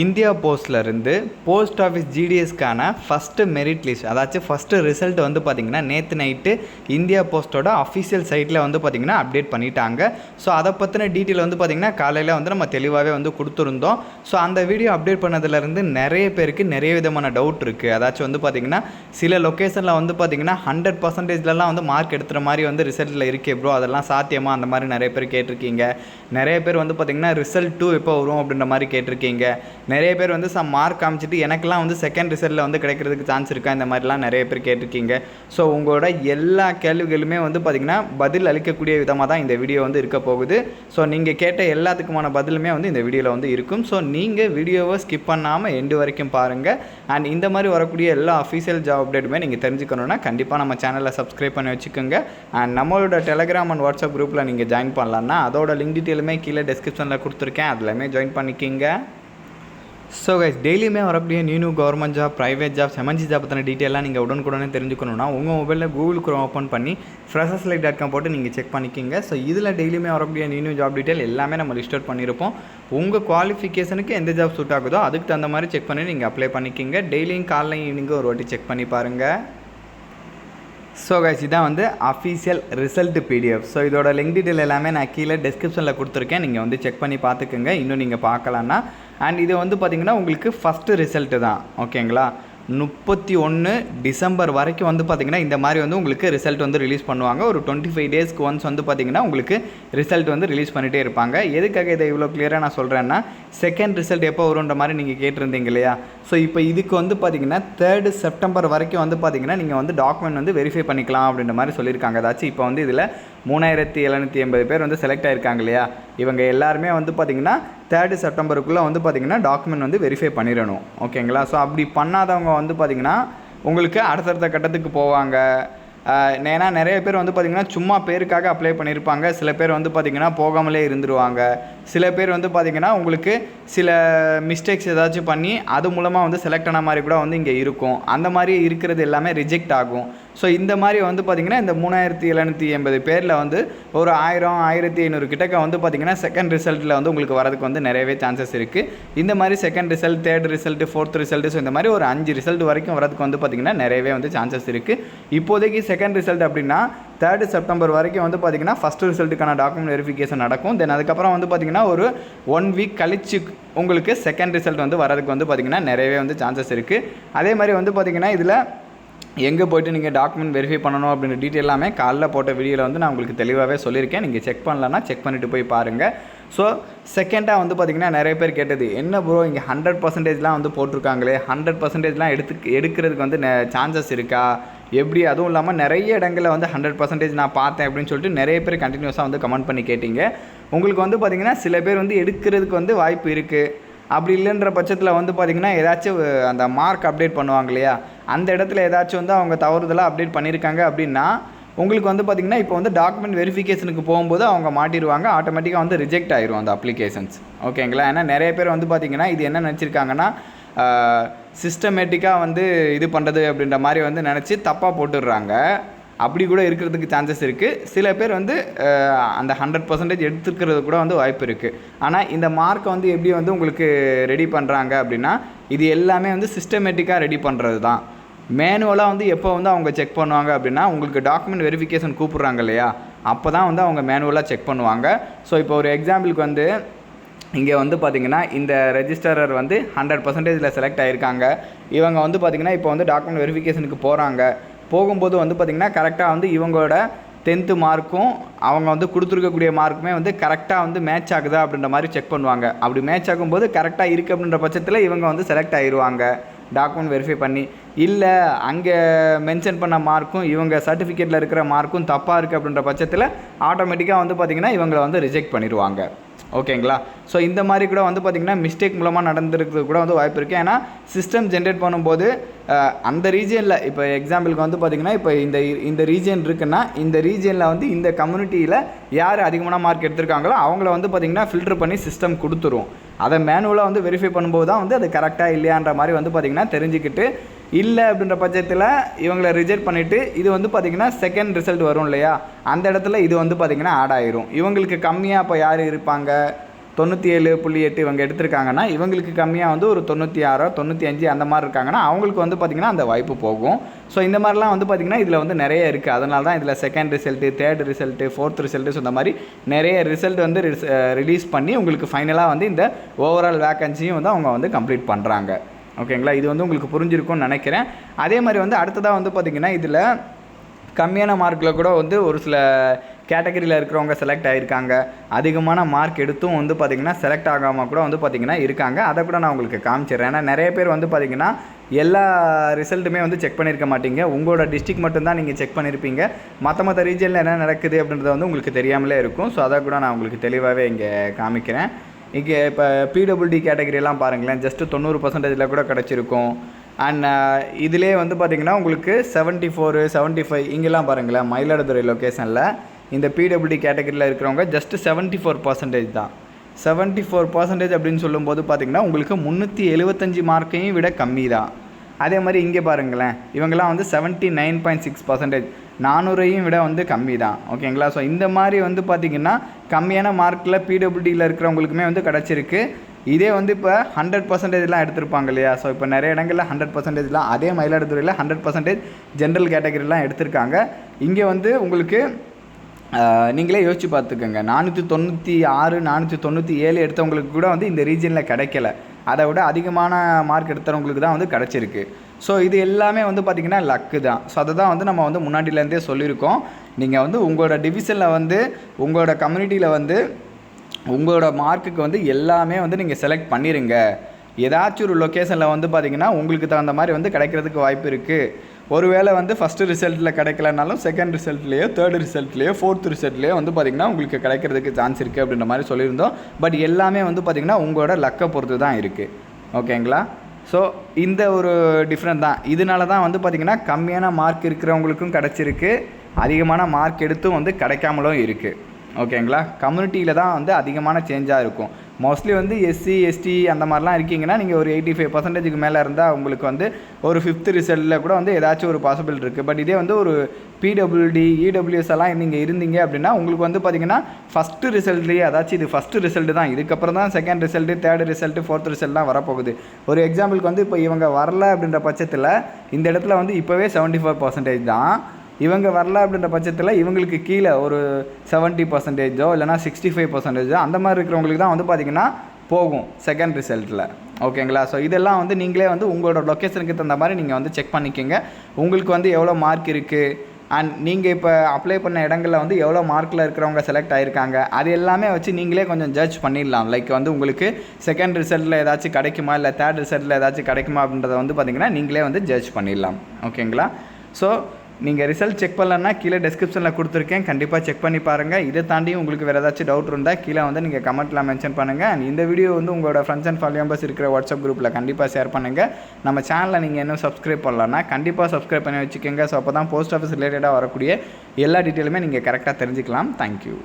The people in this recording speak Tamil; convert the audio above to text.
இந்தியா போஸ்ட்லேருந்து போஸ்ட் ஆஃபீஸ் ஜிடிஎஸ்க்கான ஃபஸ்ட்டு மெரிட் லிஸ்ட் அதாச்சும் ஃபஸ்ட்டு ரிசல்ட் வந்து பார்த்திங்கன்னா நேற்று நைட்டு இந்தியா போஸ்ட்டோட அஃபிஷியல் சைட்டில் வந்து பார்த்திங்கன்னா அப்டேட் பண்ணிட்டாங்க. ஸோ அதை பற்றின டீட்டெயில் வந்து பார்த்திங்கன்னா காலையில் வந்து நம்ம தெளிவாகவே வந்து கொடுத்துருந்தோம். ஸோ அந்த வீடியோ அப்டேட் பண்ணதுலேருந்து நிறைய பேருக்கு நிறைய விதமான டவுட் இருக்குது அதாச்சும் வந்து பார்த்திங்கன்னா சில லொக்கேஷனில் வந்து பார்த்திங்கன்னா ஹண்ட்ரட் பர்சன்டேஜ்லலாம் வந்து மார்க் எடுத்துகிற மாதிரி வந்து ரிசல்ட்டில் இருக்கே ப்ரோ அதெல்லாம் சாத்தியமா? அந்த மாதிரி நிறைய பேர் கேட்டிருக்கீங்க. நிறைய பேர் வந்து பார்த்திங்கன்னா ரிசல்ட் டூ எப்போ வரும் அப்படின்ற மாதிரி கேட்டிருக்கீங்க. நிறைய பேர் வந்து சம் மார்க் காமிச்சிட்டு எனக்கெல்லாம் வந்து செகண்ட் ரிசல்ட்டில் வந்து கிடைக்கிறதுக்கு சான்ஸ் இருக்கா? இந்த மாதிரிலாம் நிறைய பேர் கேட்டிருக்கீங்க. ஸோ உங்களோட எல்லா கேள்விகளுமே வந்து பார்த்திங்கன்னா பதில் அளிக்கக்கூடிய விதமாக தான் இந்த வீடியோ வந்து இருக்க போகுது. ஸோ நீங்கள் கேட்ட எல்லாத்துக்குமான பதிலுமே வந்து இந்த வீடியோவில் வந்து இருக்கும். ஸோ நீங்கள் வீடியோவை ஸ்கிப் பண்ணாமல் எண்டு வரைக்கும் பாருங்கள் அண்ட் இந்த மாதிரி வரக்கூடிய எல்லா அஃபீஷியல் ஜாப் அப்டேட்டுமே நீங்கள் தெரிஞ்சுக்கணுன்னா கண்டிப்பாக நம்ம சேனலை சப்ஸ்கிரைப் பண்ணி வச்சுக்கோங்க. அண்ட் நம்மளோட டெலகிராம் அண்ட் வாட்ஸ்அப் குரூப்பில் நீங்கள் ஜாயின் பண்ணலான்னா அதோட லிங்க் டீட்டெயிலுமே கீழே டிஸ்கிரிப்ஷனில் கொடுத்துருக்கேன். அதுலையுமே ஜாயின் பண்ணிக்கிங்க. ஸோ கைஸ் டெய்லியுமே வரக்கூடிய new new government job private job எமர்ஜி job பற்றின டீட்டெயிலாக நீங்கள் உடனுக்குடனே தெரிஞ்சுக்கணும்னா உங்கள் மொபைலில் கூகுள் குரோம் ஓப்பன் பண்ணி ஃப்ரெஷர்ஸ் லைக் டாட் காம் போட்டு நீங்கள் செக் பண்ணிக்கிங்க. ஸோ இதில் டெய்லியுமே வரக்கூடிய நியூ நியூ ஜாப் டீட்டெயில் எல்லாமே நம்ம லிஸ்ட் அவுட் பண்ணியிருப்போம் உங்கள் குவாலிஃபிகேஷனுக்கு எந்த ஜாப் சூட் ஆகுதோ அதுக்கு தகுந்த மாதிரி செக் பண்ணி நீங்கள் அப்ளை பண்ணிக்கிங்க. டெய்லியும் காலையும் ஈவினிங்கும் ஒரு வாட்டி செக் பண்ணி பாருங்கள் ஸோ கைஸ் இதான் வந்து அஃபீஷியல் ரிசல்ட் பிடிஎஃப் ஸோ இதோட லிங்க் டீட்டெயில் எல்லாமே நான் கீழே டிஸ்கிரிப்ஷனில் கொடுத்துருக்கேன். நீங்கள் வந்து செக் பண்ணி பார்த்துக்குங்க. இன்னும் நீங்கள் பார்க்கலான்னா அண்ட் இது வந்து பார்த்திங்கன்னா உங்களுக்கு ஃபஸ்ட்டு ரிசல்ட்டு தான். ஓகேங்களா முப்பத்தி ஒன்று டிசம்பர் வரைக்கும் வந்து பார்த்திங்கன்னா இந்த மாதிரி வந்து உங்களுக்கு ரிசல்ட் வந்து ரிலீஸ் பண்ணுவாங்க. ஒரு டுவெண்ட்டி ஃபைவ் டேஸ்க்கு ஒன்ஸ் வந்து பார்த்திங்கன்னா உங்களுக்கு ரிசல்ட் வந்து ரிலீஸ் பண்ணிகிட்டே இருப்பாங்க. எதுக்காக இதை இவ்வளோ கிளியராக நான் சொல்கிறேன்னா செகண்ட் ரிசல்ட் எப்போ வரும்ன்ற மாதிரி நீங்கள் கேட்டிருந்தீங்க இல்லையா? ஸோ இப்போ இதுக்கு வந்து பார்த்திங்கன்னா தேர்டு செப்டம்பர் வரைக்கும் வந்து பார்த்திங்கன்னா நீங்கள் வந்து டாக்குமெண்ட் வந்து வெரிஃபை பண்ணிக்கலாம் அப்படின்ற மாதிரி சொல்லியிருக்காங்க. ஏதாச்சும் இப்போ வந்து இதில் மூணாயிரத்தி எழுநூற்றி எண்பது பேர் வந்து செலக்ட் ஆகிருக்காங்க இல்லையா? இவங்க எல்லாருமே வந்து பார்த்திங்கன்னா தேர்டு செப்டம்பருக்குள்ளே வந்து பார்த்திங்கன்னா டாக்குமெண்ட் வந்து வெரிஃபை பண்ணிடணும். ஓகேங்களா ஸோ அப்படி பண்ணாதவங்க வந்து பார்த்திங்கன்னா உங்களுக்கு அடுத்தடுத்த கட்டத்துக்கு போவாங்க. ஏன்னா நிறைய பேர் வந்து பார்த்திங்கன்னா சும்மா பேருக்காக அப்ளை பண்ணியிருப்பாங்க சில பேர் வந்து பார்த்திங்கன்னா போகாமலே இருந்துருவாங்க. சில பேர் வந்து பார்த்திங்கன்னா உங்களுக்கு சில மிஸ்டேக்ஸ் ஏதாச்சும் பண்ணி அது மூலமாக வந்து செலக்ட் ஆன மாதிரி கூட வந்து இங்கே இருக்கும். அந்த மாதிரி இருக்கிறது எல்லாமே ரிஜெக்ட் ஆகும். ஸோ இந்த மாதிரி வந்து பார்த்திங்கன்னா இந்த மூணாயிரத்தி எழுநூற்றி எண்பது பேரில் வந்து ஒரு ஆயிரம் ஆயிரத்தி ஐநூறு கிட்டக்க வந்து பார்த்திங்கன்னா செகண்ட் ரிசல்ட்டில் வந்து உங்களுக்கு வரதுக்கு வந்து நிறையவே சான்சஸ் இருக்குது இந்த மாதிரி second result third result fourth result so இந்த மாதிரி ஒரு அஞ்சு ரிசல்ட் வரைக்கும் வரதுக்கு வந்து பார்த்திங்கன்னா நிறையவே வந்து சான்சஸ் இருக்குது இப்போதைக்கு செகண்ட் ரிசல்ட் அப்படின்னா தேர்டு செப்டம்பர் வரைக்கும் வந்து பார்த்திங்கன்னா ஃபஸ்ட்டு ரிசல்ட்டுக்கான டாக்குமெண்ட் வெரிஃபிகேஷன் நடக்கும். தென் அதுக்கப்புறம் வந்து பார்த்திங்கன்னா ஒரு ஒன் வீக் கழிச்சு உங்களுக்கு செகண்ட் ரிசல்ட் வந்து வரதுக்கு வந்து பார்த்திங்கன்னா நிறையவே வந்து சான்சஸ் இருக்குது அதே மாதிரி வந்து பார்த்திங்கன்னா இதில் எங்கே போய்ட்டு நீங்கள் டாக்குமெண்ட் வெரிஃபை பண்ணணும் அப்படின்ற டீட்டெயில் எல்லாமே காலைல போட்ட வீடியோவில் வந்து நான் உங்களுக்கு தெளிவாகவே சொல்லியிருக்கேன். நீங்கள் செக் பண்ணலன்னா செக் பண்ணிவிட்டு போய் பாருங்கள் ஸோ செகண்டாக வந்து பார்த்திங்கன்னா நிறைய பேர் கேட்டது என்ன ப்ரோ இங்கே ஹண்ட்ரட் பர்சன்டேஜ்லாம் வந்து போட்டிருக்காங்களே? ஹண்ட்ரட் பர்சன்டேஜ்லாம் எடுத்து எடுக்கிறதுக்கு வந்து சான்சஸ் இருக்கா? எப்படி? அதுவும் இல்லாமல் நிறைய இடங்களில் வந்து ஹண்ட்ரட் பர்சன்டேஜ் நான் பார்த்தேன். அப்படின்னு சொல்லிட்டு நிறைய பேர் கண்டினியூஸாக வந்து கமெண்ட் பண்ணி கேட்டிங்க. உங்களுக்கு வந்து பார்த்திங்கன்னா சில பேர் வந்து எடுக்கிறதுக்கு வந்து வாய்ப்பு இருக்குது அப்படி இல்லைன்ற பட்சத்தில் வந்து பார்த்திங்கன்னா ஏதாச்சும் அந்த மார்க் அப்டேட் பண்ணுவாங்க இல்லையா? அந்த இடத்துல ஏதாச்சும் வந்து அவங்க தவறுதலாக அப்டேட் பண்ணியிருக்காங்க அப்படின்னா உங்களுக்கு வந்து பார்த்திங்கன்னா இப்போ வந்து டாக்குமெண்ட் வெரிஃபிகேஷனுக்கு போகும்போது அவங்க மாட்டிடுவாங்க. ஆட்டோமேட்டிக்காக வந்து ரிஜெக்ட் ஆயிரும் அந்த அப்ளிகேஷன்ஸ் ஓகேங்களா ஏன்னா நிறைய பேர் வந்து பார்த்திங்கன்னா இது என்ன நினச்சிருக்காங்கன்னா சிஸ்டமேட்டிக்காக வந்து இது பண்ணுறது அப்படின்ற மாதிரி வந்து நினச்சி தப்பாக போட்டுடுறாங்க. அப்படி கூட இருக்கிறதுக்கு சான்சஸ் இருக்குது சில பேர் வந்து அந்த ஹண்ட்ரட் பர்சன்டேஜ் எடுத்துக்கிறது கூட வந்து வாய்ப்பு இருக்குது ஆனால் இந்த மார்க்கை வந்து எப்படி வந்து உங்களுக்கு ரெடி பண்ணுறாங்க அப்படின்னா இது எல்லாமே வந்து சிஸ்டமேட்டிக்காக ரெடி பண்ணுறது தான் மேனுவலாக வந்து எப்போ வந்து அவங்க செக் பண்ணுவாங்க அப்படின்னா உங்களுக்கு டாக்குமெண்ட் வெரிஃபிகேஷன் கூப்பிட்றாங்க இல்லையா? அப்போ தான் வந்து அவங்க மேனுவலாக செக் பண்ணுவாங்க. ஸோ இப்போ ஒரு எக்ஸாம்பிளுக்கு வந்து இங்கே வந்து பார்த்திங்கன்னா இந்த ரெஜிஸ்டரர் வந்து ஹண்ட்ரட் பர்சன்டேஜில் செலக்ட் ஆகிருக்காங்க இவங்க வந்து பார்த்திங்கன்னா இப்போ வந்து டாக்குமெண்ட் வெரிஃபிகேஷனுக்கு போகிறாங்க போகும்போது வந்து பார்த்திங்கன்னா கரெக்டாக வந்து இவங்களோட டென்த்து மார்க்கும் அவங்க வந்து கொடுத்துருக்கக்கூடிய மார்க்குமே வந்து கரெக்டாக வந்து மேட்ச் ஆகுதா அப்படின்ற மாதிரி செக் பண்ணுவாங்க. அப்படி மேட்ச் ஆகும்போது கரெக்டாக இருக்குது அப்படின்ற பட்சத்தில் இவங்க வந்து செலக்ட் ஆயிடுவாங்க டாக்குமெண்ட் வெரிஃபை பண்ணி இல்லை அங்கே மென்ஷன் பண்ண மார்க்கும் இவங்க சர்டிஃபிகேட்டில் இருக்கிற மார்க்கும் தப்பாக இருக்குது அப்படின்ற பட்சத்தில் ஆட்டோமேட்டிக்காக வந்து பார்த்திங்கன்னா இவங்களை வந்து ரிஜெக்ட் பண்ணிடுவாங்க. ஓகேங்களா? ஸோ இந்த மாதிரி கூட வந்து பார்த்திங்கன்னா மிஸ்டேக் மூலமாக நடந்திருக்கிறது கூட வந்து வாய்ப்பு இருக்குது ஏன்னா சிஸ்டம் ஜென்ரேட் பண்ணும்போது அந்த ரீஜியனில் இப்போ எக்ஸாம்பிளுக்கு வந்து பார்த்திங்கன்னா இப்போ இந்த இந்த ரீஜியன் இருக்குன்னா இந்த ரீஜியனில் வந்து இந்த கம்யூனிட்டியில் யார் அதிகமான மார்க் எடுத்திருக்காங்களோ அவங்கள வந்து பார்த்திங்கன்னா ஃபில்டர் பண்ணி சிஸ்டம் கொடுத்துரும். அதை மேனுவலாக வந்து வெரிஃபை பண்ணும்போது தான் வந்து அது கரெக்டாக இல்லையான்ற மாதிரி வந்து பார்த்திங்கன்னா தெரிஞ்சுக்கிட்டு இல்லை அப்படின்ற பட்சத்தில் இவங்களை ரிஜெக்ட் பண்ணிவிட்டு இது வந்து பார்த்திங்கன்னா செகண்ட் ரிசல்ட் வரும் இல்லையா? அந்த இடத்துல இது வந்து பார்த்திங்கன்னா ஆட் ஆயிரும். இவங்களுக்கு கம்மியாக இப்போ யார் இருப்பாங்க? தொண்ணூற்றி ஏழு புள்ளி எட்டு இவங்க எடுத்திருக்காங்கன்னா இவங்களுக்கு கம்மியாக வந்து ஒரு தொண்ணூற்றி ஆறோ தொண்ணூற்றி அஞ்சு அந்த மாதிரி இருக்காங்கன்னா அவங்களுக்கு வந்து பார்த்திங்கன்னா அந்த வாய்ப்பு போகும். ஸோ இந்த மாதிரிலாம் வந்து பார்த்திங்கன்னா இதில் வந்து நிறைய இருக்குது அதனால தான் இதில் second result third result fourth result so இந்த மாதிரி நிறைய ரிசல்ட் வந்து ரிலீஸ் பண்ணி உங்களுக்கு ஃபைனலாக வந்து இந்த ஓவரால் வேக்கன்சியும் வந்து அவங்க வந்து கம்ப்ளீட் பண்ணுறாங்க ஓகேங்களா? இது வந்து உங்களுக்கு புரிஞ்சிருக்கும்னு நினைக்கிறேன். அதே மாதிரி வந்து அடுத்ததாக வந்து பார்த்திங்கன்னா இதில் கம்மியான மார்க்கில் கூட வந்து ஒரு சில கேட்டகரியில் இருக்கிறவங்க செலக்ட் ஆகியிருக்காங்க அதிகமான மார்க் எடுத்தும் வந்து பார்த்திங்கன்னா செலக்ட் ஆகாமல் கூட வந்து பார்த்திங்கன்னா இருக்காங்க. அதை கூட நான் உங்களுக்கு காமிச்சிடுறேன். ஏன்னா நிறைய பேர் வந்து பார்த்திங்கன்னா எல்லா ரிசல்ட்டுமே வந்து செக் பண்ணியிருக்க மாட்டீங்க. உங்களோட டிஸ்ட்ரிக் மட்டும்தான் நீங்கள் செக் பண்ணியிருப்பீங்க மற்ற மற்ற ரீஜனில் என்ன நடக்குது அப்படின்றது வந்து உங்களுக்கு தெரியாமலே இருக்கும். ஸோ அதை கூட நான் உங்களுக்கு தெளிவாகவே இங்கே காமிக்கிறேன். இங்கே இப்போ பிடபிள்டி கேட்டகரியெல்லாம் பாருங்களேன். ஜஸ்ட்டு தொண்ணூறு பர்சன்டேஜில் கூட கிடச்சிருக்கும். அண்ட் இதிலே வந்து பார்த்திங்கன்னா உங்களுக்கு செவன்ட்டி ஃபோரு செவன்ட்டி ஃபைவ் இங்கெல்லாம் பாருங்களேன். மயிலாடுதுறை லொக்கேஷனில் இந்த பிடபிள்யூ கேட்டகரியில் இருக்கிறவங்க ஜஸ்ட்டு செவன்ட்டி ஃபோர் பர்சன்டேஜ் தான். செவன்ட்டி ஃபோர் பர்சன்டேஜ் அப்படின்னு சொல்லும்போது பார்த்திங்கன்னா உங்களுக்கு முந்நூற்றி எழுபத்தஞ்சி மார்க்கையும் விட கம்மி தான் அதே மாதிரி இங்கே பாருங்களேன். இவங்கெல்லாம் வந்து seventy nine point six percentage நானூறையும் விட வந்து கம்மி தான் ஓகேங்களா? ஸோ இந்த மாதிரி வந்து பார்த்திங்கன்னா கம்மியான மார்க்கில் பிடபிள்யூடியில் இருக்கிறவங்களுக்குமே வந்து கிடச்சிருக்கு. இதே வந்து இப்போ ஹண்ட்ரட் பர்சன்டேஜ்லாம் எடுத்திருப்பாங்க இல்லையா? ஸோ இப்போ நிறைய இடங்களில் ஹண்ட்ரட் பர்சன்டேஜ்லாம் அதே மயிலாடுதுறையில் ஹண்ட்ரட் பர்சன்டேஜ் ஜென்ரல் கேட்டகரிலாம் எடுத்திருக்காங்க. இங்கே வந்து உங்களுக்கு நீங்களே யோசிச்சு பார்த்துக்கோங்க. நானூற்றி தொண்ணூற்றி ஆறு நானூற்றி தொண்ணூற்றி ஏழு எடுத்தவங்களுக்கு கூட வந்து இந்த ரீஜனில் கிடைக்கல. அதை விட அதிகமான மார்க் எடுத்தவங்களுக்கு தான் வந்து கிடச்சிருக்கு. ஸோ இது எல்லாமே வந்து பார்த்திங்கன்னா லக்கு தான். ஸோ அதை தான் வந்து நம்ம வந்து முன்னாடியிலேருந்தே சொல்லியிருக்கோம். நீங்கள் வந்து உங்களோட டிவிஷனில் வந்து உங்களோட கம்யூனிட்டியில் வந்து உங்களோட மார்க்குக்கு வந்து எல்லாமே வந்து நீங்கள் செலக்ட் பண்ணிடுங்க ஏதாச்சும் ஒரு லொக்கேஷனில் வந்து பார்த்தீங்கன்னா உங்களுக்கு தகுந்த மாதிரி வந்து கிடைக்கிறதுக்கு வாய்ப்பு இருக்குது ஒருவேளை வந்து ஃபஸ்ட்டு ரிசல்ட்டில் கிடைக்கலனாலும் செகண்ட் ரிசல்ட்லேயோ தேர்ட் ரிசல்ட்லேயோ ஃபோர்த் ரிசல்ட்லேயோ வந்து பார்த்திங்கன்னா உங்களுக்கு கிடைக்கிறதுக்கு சான்ஸ் இருக்குது அப்படின்ற மாதிரி சொல்லியிருந்தோம். பட் எல்லாமே வந்து பார்த்திங்கன்னா உங்களோட லக்கை பொறுத்து தான் இருக்குது ஓகேங்களா ஸோ இந்த ஒரு டிஃப்ரெண்ட் தான். இதனால தான் வந்து பார்த்திங்கன்னா கம்மியான மார்க் இருக்கிறவங்களுக்கும் கிடச்சிருக்கு. அதிகமான மார்க் எடுத்தும் வந்து கிடைக்காமலும் இருக்குது ஓகேங்களா? கம்யூனிட்டியில் தான் வந்து அதிகமான சேஞ்சாக இருக்கும். மோஸ்ட்லி வந்து எஸ்சி எஸ்டி அந்த மாதிரிலாம் இருக்கீங்கன்னா நீங்கள் ஒரு எயிட்டி ஃபைவ் பர்சன்டேஜுக்கு மேலே இருந்தால் உங்களுக்கு வந்து ஒரு ஃபிஃப்த் ரிசல்ட்டில் கூட வந்து ஏதாச்சும் ஒரு பாசிபிள் இருக்குது பட் இதே வந்து ஒரு பிடபிள்யூடி இடபிள்யூஎஸ் எல்லாம் நீங்கள் இருந்தீங்க அப்படின்னா உங்களுக்கு வந்து பார்த்தீங்கன்னா ஃபஸ்ட்டு ரிசல்ட்லேயே அதாச்சும் இது ஃபஸ்ட்டு ரிசல்ட்டு தான். இதுக்கப்புறம் தான் second result third result fourth ரிசல்ட்லாம் வரப்போகுது. ஒரு எக்ஸாம்பிளுக்கு வந்து இப்போ இவங்க வரல அப்படின்ற பட்சத்தில் இந்த இடத்துல வந்து இப்போவே செவன்ட்டி ஃபோர் பர்சன்டேஜ் தான். இவங்க வரல அப்படின்ற பட்சத்தில் இவங்களுக்கு கீழே ஒரு செவன்ட்டி பர்சன்டேஜோ இல்லைனா சிக்ஸ்டி ஃபைவ் பர்சன்டேஜோ அந்த மாதிரி இருக்கிறவங்களுக்கு தான் வந்து பார்த்திங்கன்னா போகும் செகண்ட் ரிசல்ட்டில் ஓகேங்களா ஸோ இதெல்லாம் வந்து நீங்களே வந்து உங்களோட லொக்கேஷனுக்கு தகுந்த மாதிரி நீங்கள் வந்து செக் பண்ணிக்கோங்க. உங்களுக்கு வந்து எவ்வளோ மார்க் இருக்குது அண்ட் நீங்கள் இப்போ அப்ளை பண்ண இடங்களில் வந்து எவ்வளோ மார்க்கில் இருக்கிறவங்க செலக்ட் ஆகிருக்காங்க அது எல்லாமே வச்சு நீங்களே கொஞ்சம் ஜட்ஜ் பண்ணிடலாம். லைக் வந்து உங்களுக்கு செகண்ட் ரிசல்ட்டில் ஏதாச்சும் கிடைக்குமா? இல்லை தேர்ட் ரிசல்ட்டில் ஏதாச்சும் கிடைக்குமா? அப்படின்றத வந்து பார்த்திங்கன்னா நீங்களே வந்து ஜட்ஜ் பண்ணிடலாம். ஓகேங்களா ஸோ நீங்கள் ரிசல்ட் செக் பண்ணலன்னா கீழே டிஸ்கிரிப்ஷனில் கொடுத்துருக்கேன். கண்டிப்பாக செக் பண்ணி பாருங்கள் இதை தாண்டி உங்களுக்கு வேறு ஏதாச்சும் டவுட் இருந்தால் கீழே வந்து நீங்கள் கமெண்ட்டில் மென்ஷன் பண்ணுங்கள் அண்ட் இந்த வீடியோ வந்து உங்களோட ஃப்ரெண்ட்ஸ் அண்ட் ஃபேமிலி மெம்பர்ஸ் இருக்கிற வாட்ஸ்அப் குரூப்பில் கண்டிப்பாக ஷேர் பண்ணுங்கள் நம்ம சேனலில் நீங்கள் இன்னும் சப்ஸ்கிரைப் பண்ணலன்னா கண்டிப்பாக சப்ஸ்கிரைப் பண்ணி வச்சுக்கோங்க. ஸோ அப்போ தான் போஸ்ட் ஆஃபீஸ் ரிலேட்டடாக வரக்கூடிய எல்லா டீட்டெயிலுமே நீங்கள் கரெக்டாக தெரிஞ்சுக்கலாம். தேங்க்யூ